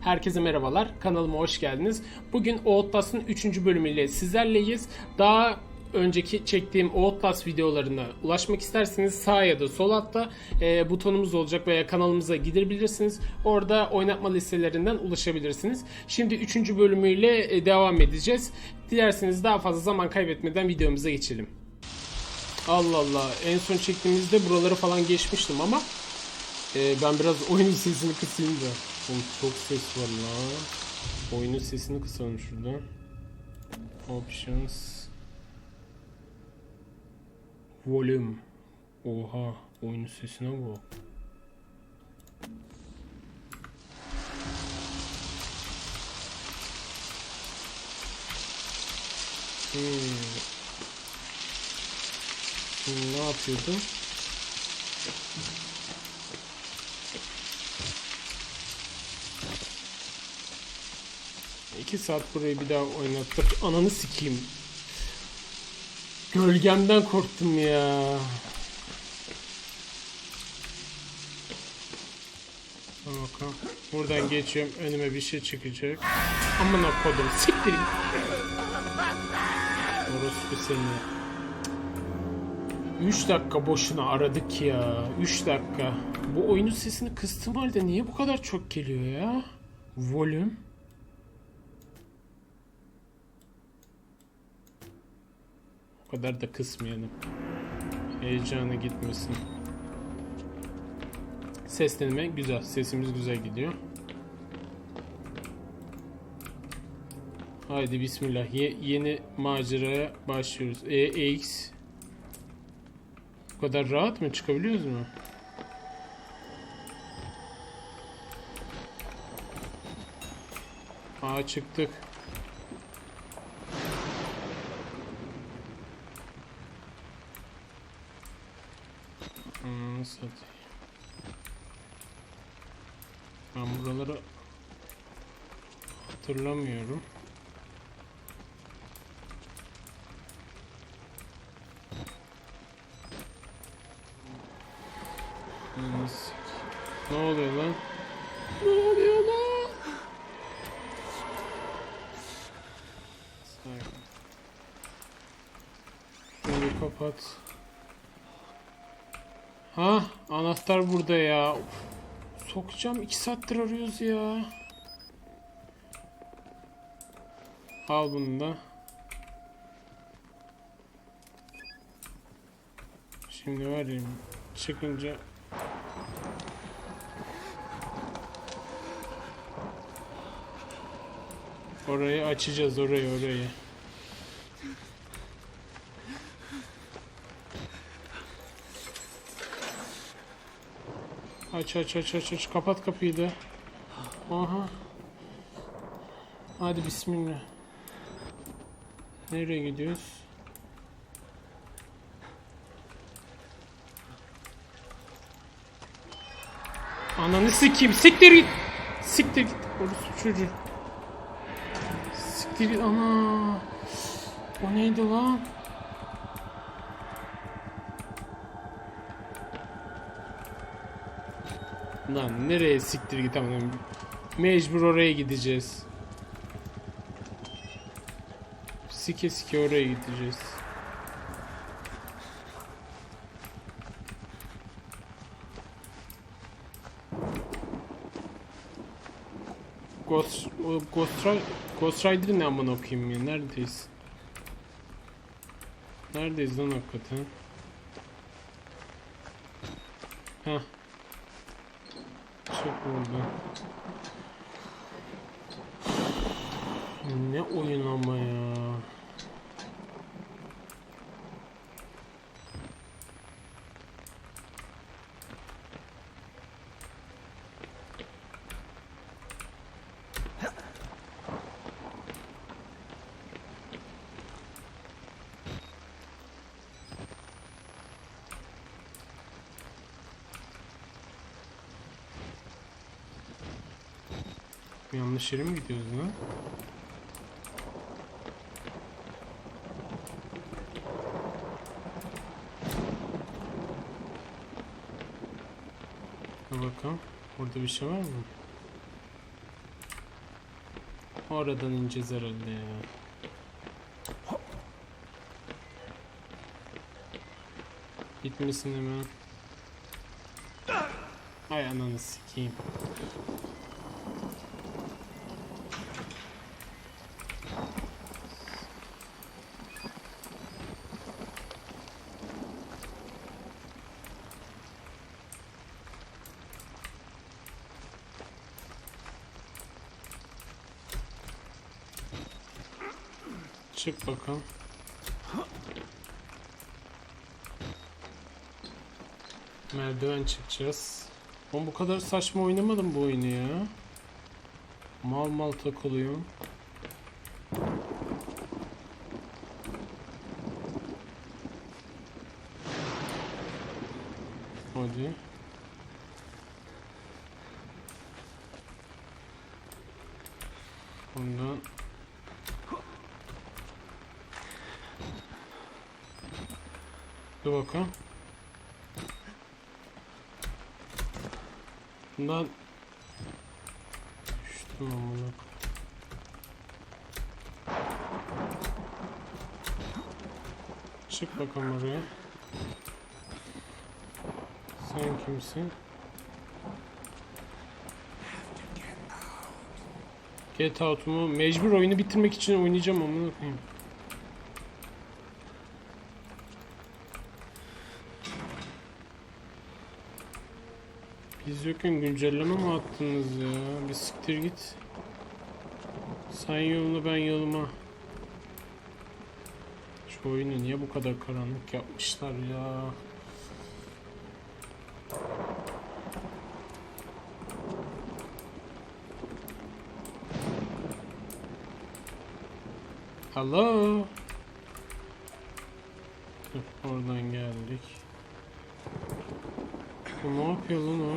Herkese merhabalar. Kanalıma hoş geldiniz. Bugün Outlast'ın 3. bölümüyle sizlerleyiz. Daha önceki çektiğim Outlast videolarına ulaşmak isterseniz sağ ya da sol altta e, butonumuz olacak veya kanalımıza gidebilirsiniz. Orada oynatma listelerinden ulaşabilirsiniz. Şimdi 3. bölümüyle e, devam edeceğiz. Dilerseniz daha fazla zaman kaybetmeden videomuza geçelim. Allah Allah. En son çektiğimizde buraları falan geçmiştim ama e, ben biraz oyunun sesini kısayım da. Oğlum çok ses var lan. Oyunun sesini kısalım şuradan. Options. Volume. Oha. Oyunun sesine bak. Hmm. Ne yapıyordum? İki saat burayı bir daha oynattık. Ananı sikeyim. Gölgemden korktum ya. Bakalım. Buradan geçiyorum. Önüme bir şey çıkacak. Amına kodum. Siktir. Orospu seni. 3 dakika boşuna aradık ya. 3 dakika. Bu oyunun sesini kıstığım halde niye bu kadar çok geliyor ya? Volüm. O kadar da kısmayalım. Heyecanı gitmesin. Seslenme güzel. Sesimiz güzel gidiyor. Haydi bismillah. Ye- yeni maceraya başlıyoruz. EX. Bu kadar rahat mı? Çıkabiliyoruz mu? Aa çıktık. Hmm, satayım. Ben buraları hatırlamıyorum. Anahtar burada ya. Of. Sokacağım. iki saattir arıyoruz ya. Al bunu da. Şimdi ya çıkınca Orayı açacağız orayı orayı. Aç aç aç aç aç kapat kapıyı da. Aha. Hadi bismillah. Nereye gidiyoruz? Ananı sikeyim. Siktir git. Siktir git. Orası çocuğu. Siktir git. Ana. O neydi lan? Lan nereye siktir git amına. Mecbur oraya gideceğiz. Sike sike oraya gideceğiz. Ghost, Ghost, Ghost ne amına okuyayım ya? Neredeyiz? Neredeyiz lan hakikaten? Heh. Çık burada. Ne oyun ama ya. Yanlış yere mi gidiyoruz lan? Bakalım. Burada bir şey var mı? Oradan ineceğiz herhalde ya. Gitmesin hemen. Ay ananı sikeyim. Çık bakalım. Merdiven çıkacağız. Ben bu kadar saçma oynamadım bu oyunu ya. Mal mal takılıyorum. Hadi. Bundan Dur bakalım. Bundan Düştüm amına. Çık bakalım oraya. Sen kimsin? Get Out'umu mecbur oyunu bitirmek için oynayacağım amına koyayım. Biz yokken güncelleme mi attınız ya? Bir siktir git. Sen yoluna ben yoluma. Şu oyunu niye bu kadar karanlık yapmışlar ya? Hello. Oradan geldik. Bu ne yapıyor lan o?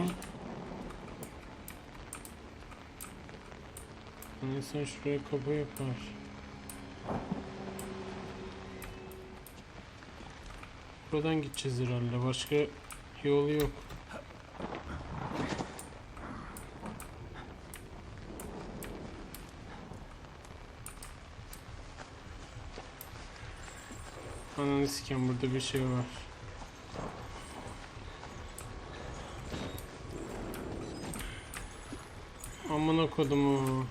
İnsan şuraya kapı yapar. Buradan gideceğiz herhalde. Başka yolu yok. Ananı siken burada bir şey var. Amına kodumu.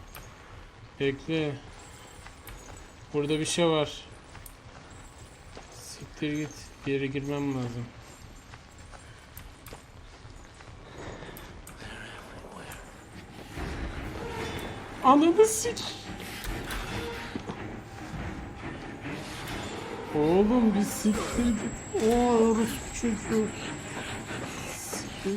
Bekle. Burada bir şey var. Siktir git. Bir yere girmem lazım. Ananı sik. Oğlum bir siktir git. Oo orospu çocuğu. Siktir.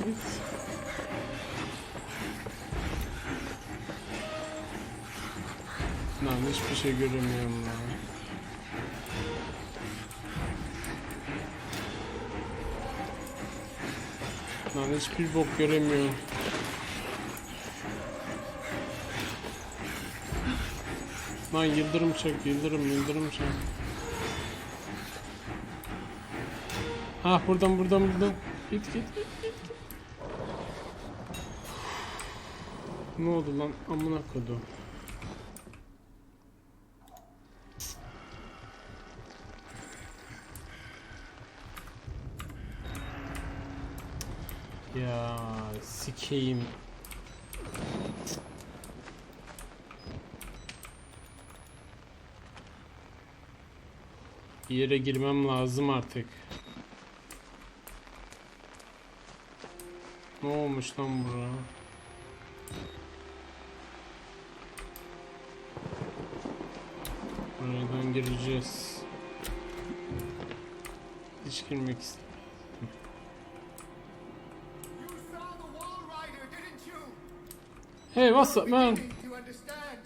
Lan hiçbir şey göremiyorum lan. Lan hiçbir bok göremiyorum. Lan yıldırım çak, yıldırım, yıldırım çak. Ha buradan, buradan, buradan. Git, git, git. git. Ne oldu lan? Amına kodum. Ya sikeyim. Bir yere girmem lazım artık. Ne olmuş lan bura? Buradan gireceğiz. Hiç girmek istemiyorum. Hey, what's up, man? To understand,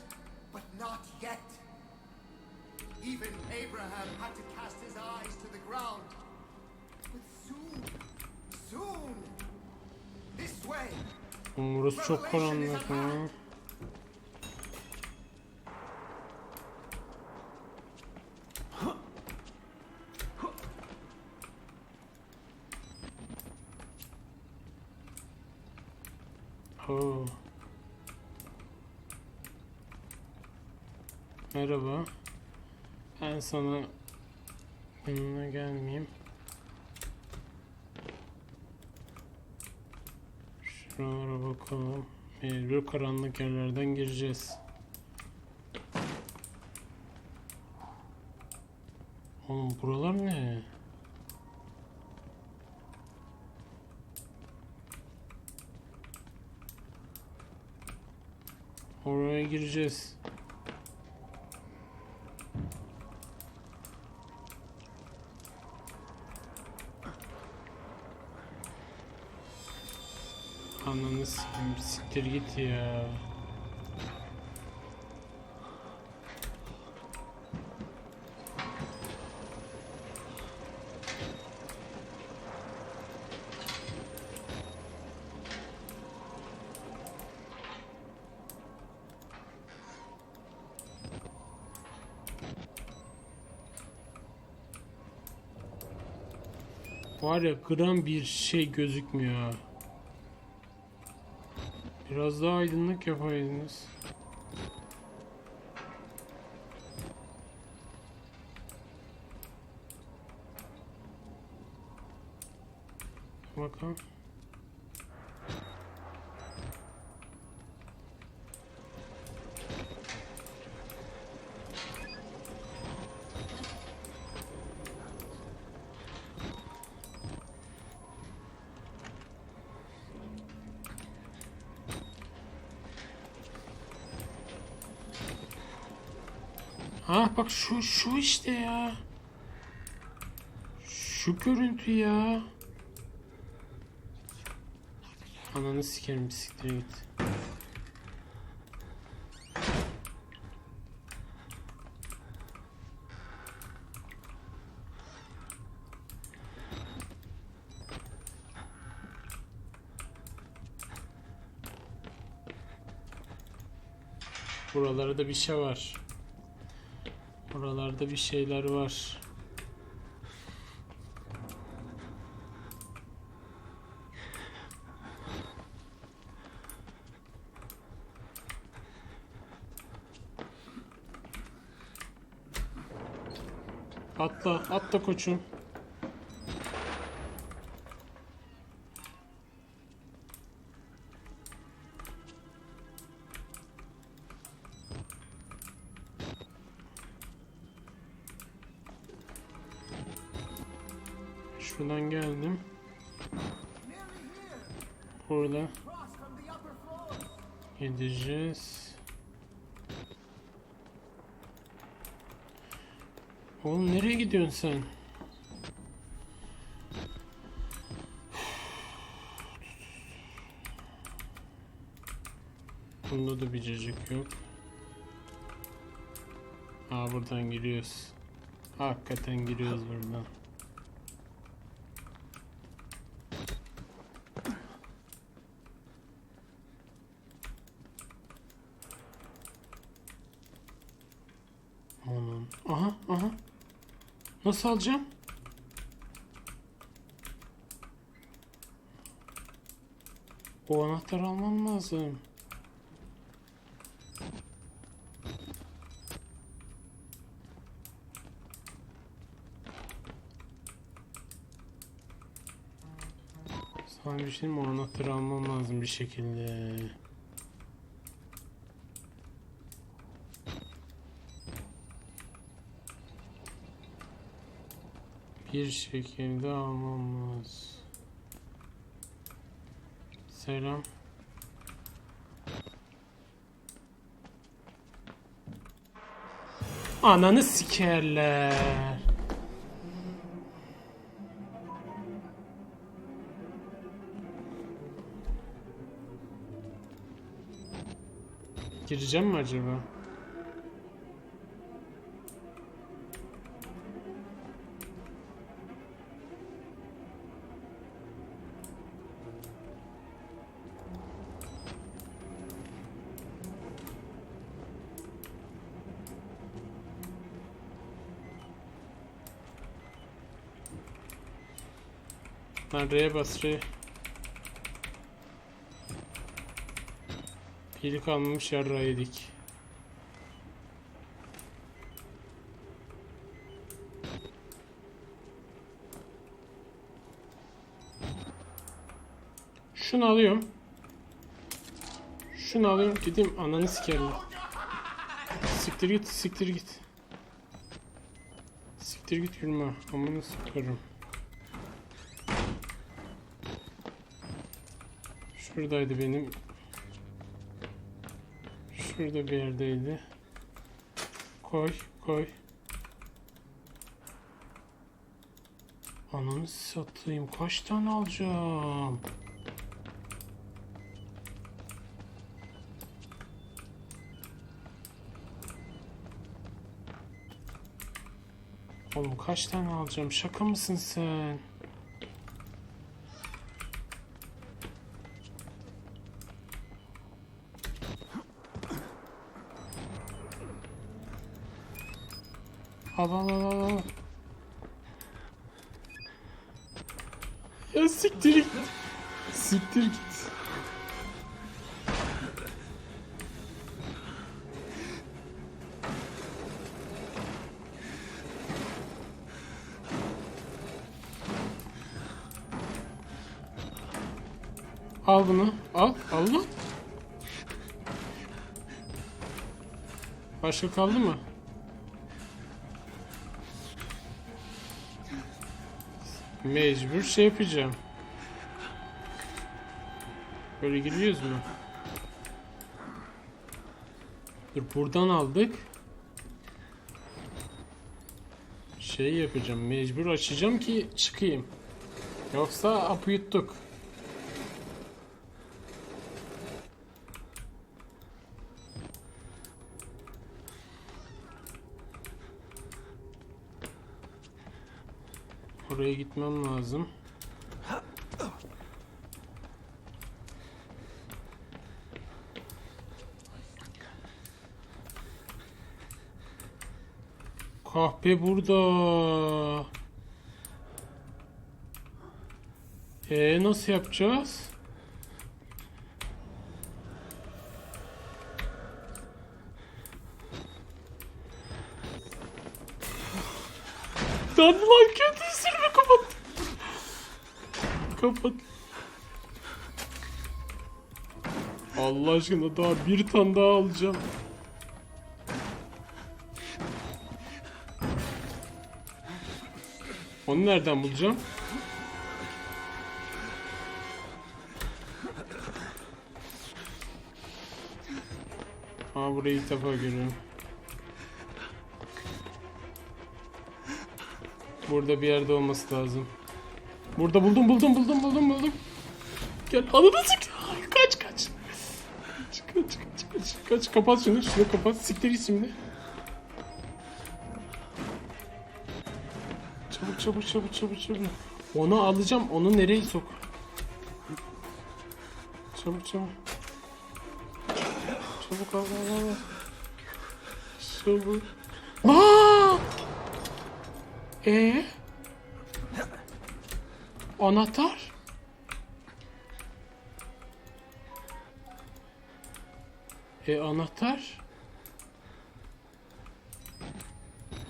but not yet. Even Abraham had to cast his eyes to the ground. But soon, soon, this way. Oğlum Burası çok karanlık. Merhaba. Ben sana yanına gelmeyeyim. Şuralara bakalım. Mecbur karanlık yerlerden gireceğiz. Oğlum buralar ne? Oraya gireceğiz. Siktir git ya. Var ya gram bir şey gözükmüyor. Biraz daha aydınlık yapaydınız. Bakalım. Ha şu şu işte ya. Şu görüntü ya. Ananı sikerim siktir git. Buralarda bir şey var. Buralarda bir şeyler var. Atla, atla koçum. Gideceğiz. Oğlum nereye gidiyorsun sen? Bunda da bir cacık yok. Aa buradan giriyoruz. Hakikaten giriyoruz buradan. Aman. Aha aha. Nasıl alacağım? O anahtarı almam lazım. Sana bir şey mi? O anahtarı almam lazım bir şekilde. Bir şekilde almam lazım. Selam. Ananı sikerler. Gireceğim mi acaba? Lan R'ye bas R. Pili kalmamış yarra yedik. Şunu alıyorum. Şunu alıyorum dedim ananı sikerim. Siktir git siktir git. Siktir git gülme. Amına sıkarım. Şuradaydı benim. Şurada bir yerdeydi. Koy, koy. Ananı satayım. Kaç tane alacağım? Oğlum kaç tane alacağım? Şaka mısın sen? Al al al al. Ya siktir git. Siktir git. Al bunu. Al. Al lan. Başka kaldı mı? Mecbur şey yapacağım. Böyle giriyoruz mu? Dur buradan aldık. Şey yapacağım. Mecbur açacağım ki çıkayım. Yoksa apı yuttuk. Oraya gitmem lazım. Kahpe burada. Ee nasıl yapacağız? Lan lan kötü silme kapat. Kapat. Allah aşkına daha bir tane daha alacağım. Onu nereden bulacağım? Aa burayı ilk defa görüyorum. Burada bir yerde olması lazım. Burada buldum buldum buldum buldum buldum. Gel ananı sik. Kaç kaç. Kaç kaç kaç kaç kaç. Kapat şunu şunu kapat. Siktir git şimdi. Çabuk çabuk çabuk çabuk çabuk. Onu alacağım. Onu nereye sok? Çabuk çabuk. Çabuk al al al. Çabuk. Aa! Ee? Anahtar? E anahtar?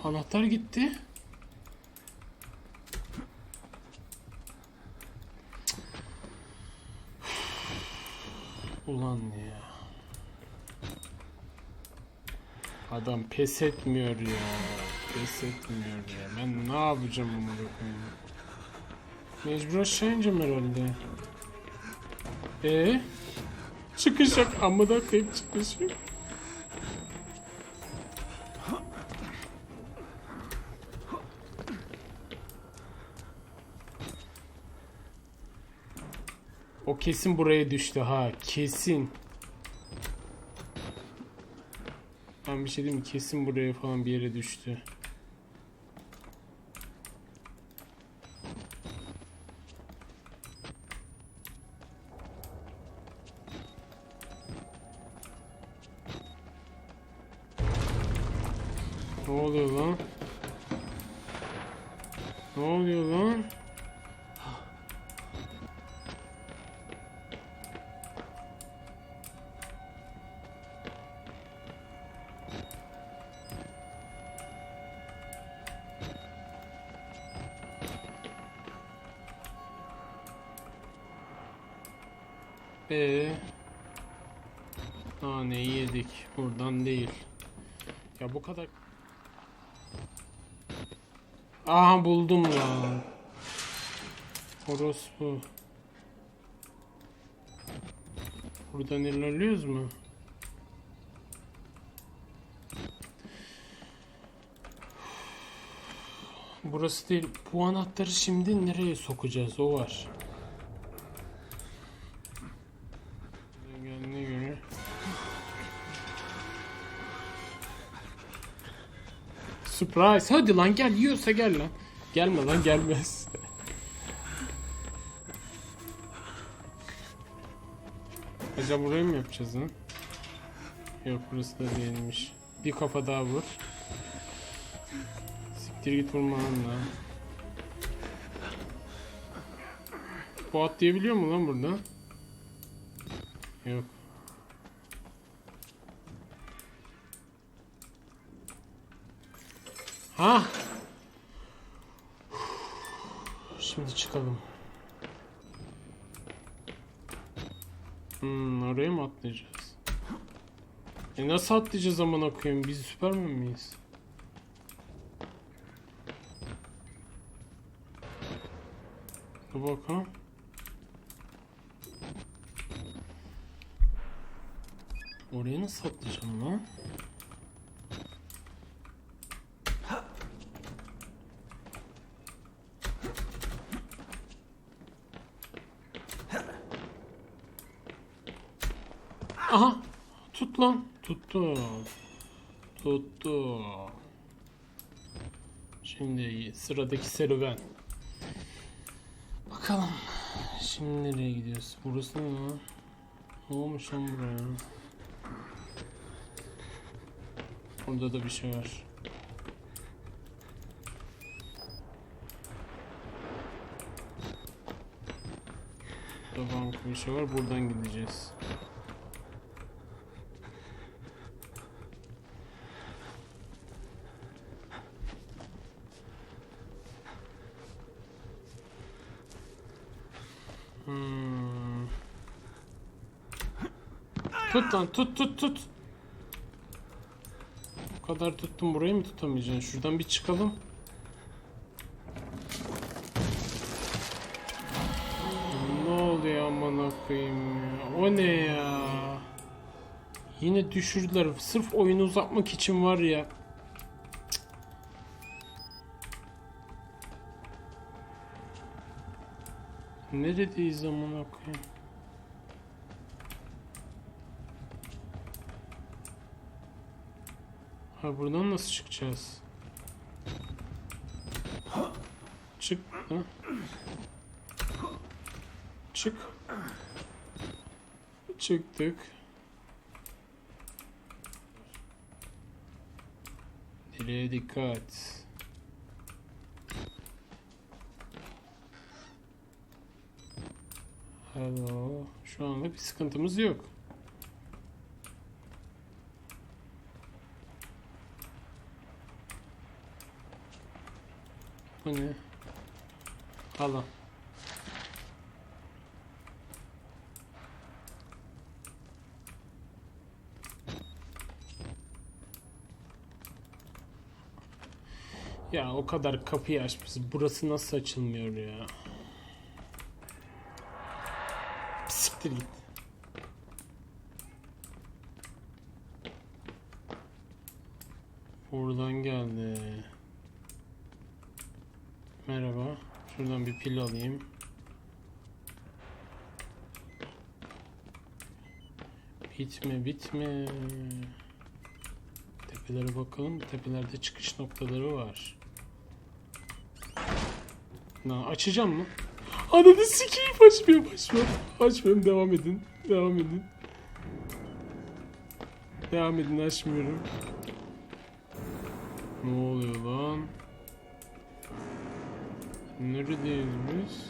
Anahtar gitti. Ulan ya. Adam pes etmiyor ya. Pes etmiyor ya. Ben ne yapacağım bunu? Mecbur aşağı ineceğim herhalde. Ee? Çıkış yok. Amma da koyayım çıkış yok. O kesin buraya düştü ha. Kesin. Ben bir şey diyeyim mi? Kesin buraya falan bir yere düştü. Buradan ilerliyoruz mu? Burası değil. Bu anahtarı şimdi nereye sokacağız? O var. Geldiğine göre. Surprise. Hadi lan gel. Yiyorsa gel lan. Gelme lan gelmez. Acaba burayı mı yapacağız lan? Yok burası da değilmiş. Bir kafa daha vur. Siktir git vurma lan lan. Bu atlayabiliyor mu lan burada? Yok. Ha? Şimdi çıkalım. Hmm, oraya mı atlayacağız? E nasıl atlayacağız amına koyayım? Biz Süpermen miyiz? Dur bakalım. Oraya nasıl atlayacağım lan? Aha! Tut lan. Tuttu. Tuttu. Şimdi sıradaki serüven. Bakalım. Şimdi nereye gidiyoruz? Burası ne? Ne olmuş lan buraya? Burada da bir şey var. Burada bir şey var. Buradan gideceğiz. Hmm. Lan tut tut tut. O kadar tuttum burayı mı tutamayacaksın? Şuradan bir çıkalım. Ne oluyor amına koyayım ya? O ne ya? Yine düşürdüler. Sırf oyunu uzatmak için var ya. Neredeyiz amına koyayım? Ha buradan nasıl çıkacağız? Çık. Ha? Çık. Çıktık. Dileğe dikkat. Hello. Şu anda bir sıkıntımız yok. Ne? Hala. Ya o kadar kapıyı açmışız. Burası nasıl açılmıyor ya? Siktir git. Buradan geldi. Merhaba. Şuradan bir pil alayım. Bitme bitme. Tepelere bakalım. Tepelerde çıkış noktaları var. Na açacağım mı? Ananı sikeyim açmıyorum açmıyorum. Açmıyorum devam edin. Devam edin. Devam edin açmıyorum. Ne oluyor lan? Neredeyiz biz?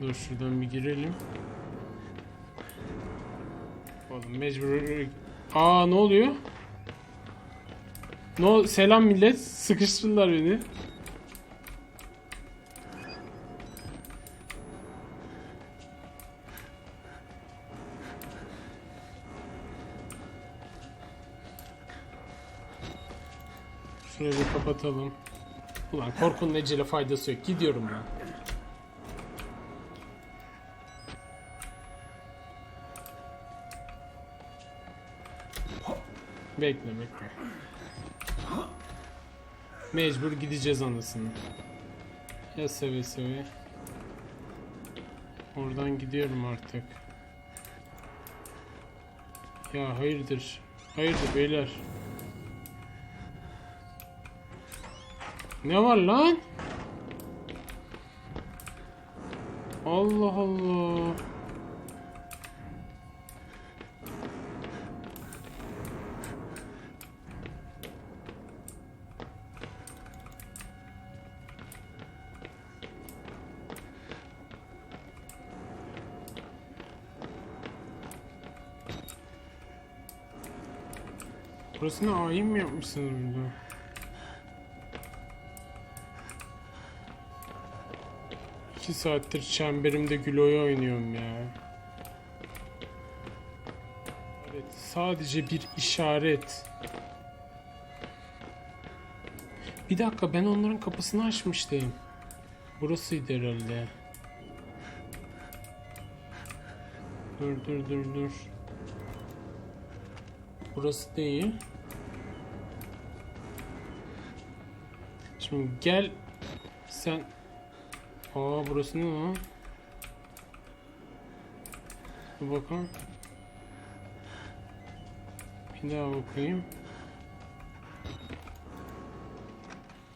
Dur şuradan bir girelim. Oğlum mecbur Aa ne oluyor? No selam millet. Sıkıştırdılar beni. Bir kapatalım. Ulan korkunun ecele faydası yok. Gidiyorum ben. Bekle bekle. Mecbur gideceğiz anasını. Ya seve seve. Oradan gidiyorum artık. Ya hayırdır. Hayırdır beyler. Ne var lan? Allah Allah. Burasını ayin mi yapmışsınız burada? İki saattir çemberimde güloyu oynuyorum ya. Evet, sadece bir işaret. Bir dakika ben onların kapısını açmıştım. Burasıydı herhalde. Dur dur dur dur. Burası değil. Şimdi gel sen Aa burası ne lan? Dur bakalım. Bir daha bakayım.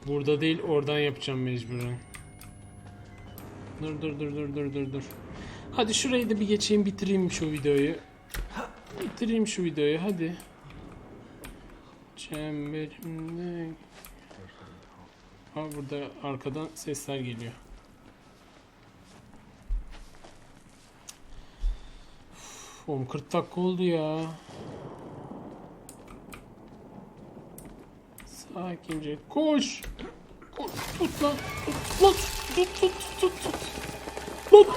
Burada değil oradan yapacağım mecburen. Dur dur dur dur dur dur dur. Hadi şurayı da bir geçeyim bitireyim şu videoyu. Bitireyim şu videoyu hadi. Çemberimde. Ha burada arkadan sesler geliyor. Oğlum 40 dakika oldu ya. Sakince koş. Koş tut lan. Tut lan. Tut tut tut tut. Tut. Tut.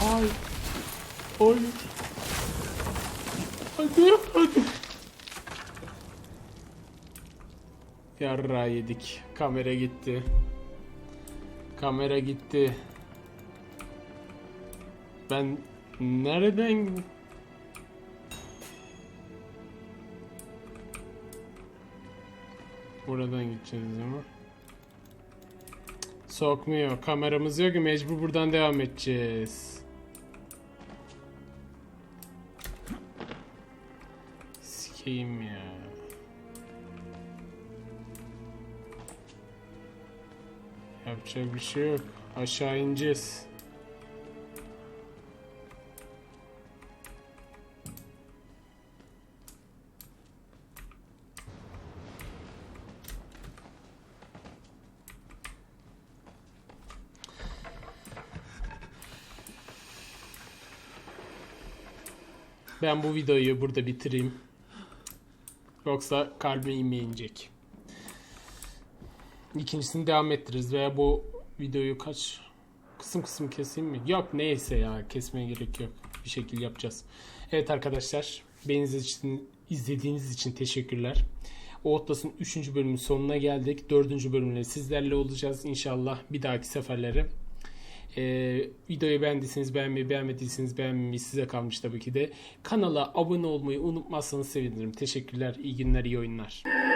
Ay. Ay. Hadi hadi. Yedik. Kamera gitti. Kamera gitti. Ben nereden Buradan gideceğiz ama. Sokmuyor. Kameramız yok ki mecbur buradan devam edeceğiz. Sikeyim ya. Yapacak bir şey yok. Aşağı ineceğiz. Ben bu videoyu burada bitireyim. Yoksa kalbime inmeyecek. İkincisini devam ettiririz veya bu videoyu kaç kısım kısım keseyim mi? Yok neyse ya kesmeye gerek yok. Bir şekilde yapacağız. Evet arkadaşlar beni için, izlediğiniz için teşekkürler. Outlast'ın 3. bölümün sonuna geldik. 4. bölümle sizlerle olacağız inşallah bir dahaki seferlere. Ee, videoyu beğendiyseniz beğenmeyi, beğenmediyseniz beğenmeyi size kalmış tabii ki de. Kanala abone olmayı unutmazsanız sevinirim. Teşekkürler, iyi günler, iyi oyunlar.